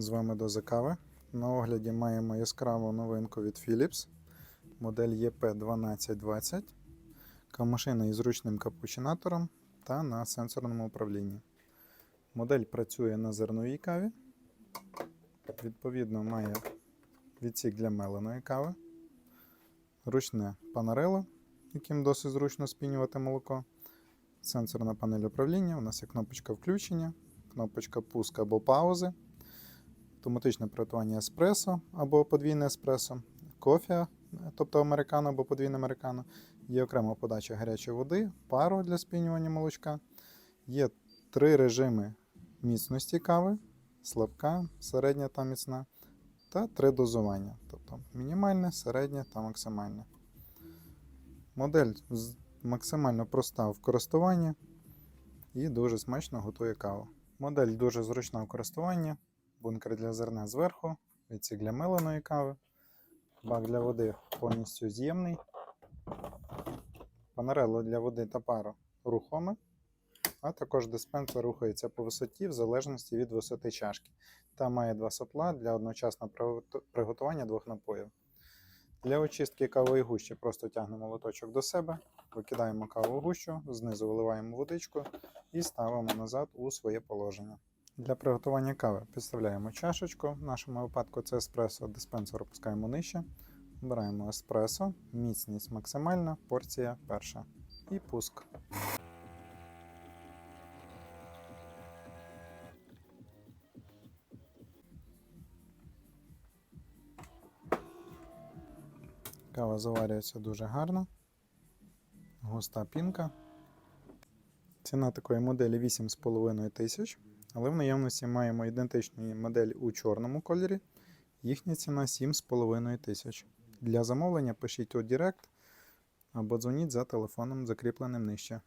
З вами Доза Кави. На огляді маємо яскраву новинку від Philips. Модель EP1220. Кавмашина із ручним капучинатором та на сенсорному управлінні. Модель працює на зерновій каві. Відповідно, має відсік для меленої кави, ручне панарело, яким досить зручно спінювати молоко. Сенсорна панель управління. У нас є кнопочка включення, кнопочка пуск або паузи, автоматичне приготування еспресо або подвійне еспресо, кофе, тобто американо або подвійне американо. Є окрема подача гарячої води, пару для спінювання молочка. Є три режими міцності кави: слабка, середня та міцна, та три дозування, тобто мінімальне, середнє та максимальне. Модель максимально проста в користуванні і дуже смачно готує каву. Модель дуже зручна в користуванні. Бункер для зерна зверху, відсік для меленої кави, бак для води повністю з'ємний. Панарело для води та пару рухоме, а також диспенсер рухається по висоті в залежності від висоти чашки та має два сопла для одночасного приготування двох напоїв. Для очистки кавової гущі просто тягнемо лоточок до себе, викидаємо каву гущу, знизу виливаємо водичку і ставимо назад у своє положення. Для приготування кави підставляємо чашечку. В нашому випадку це еспресо, диспенсер опускаємо нижче. Обираємо еспресо, міцність максимальна, порція перша. І пуск. Кава заварюється дуже гарно. Густа пінка. Ціна такої моделі 8,5 тисяч, але в наявності маємо ідентичні модель у чорному кольорі. Їхня ціна 7,5 тисяч. Для замовлення пишіть у Директ або дзвоніть за телефоном, закріпленим нижче.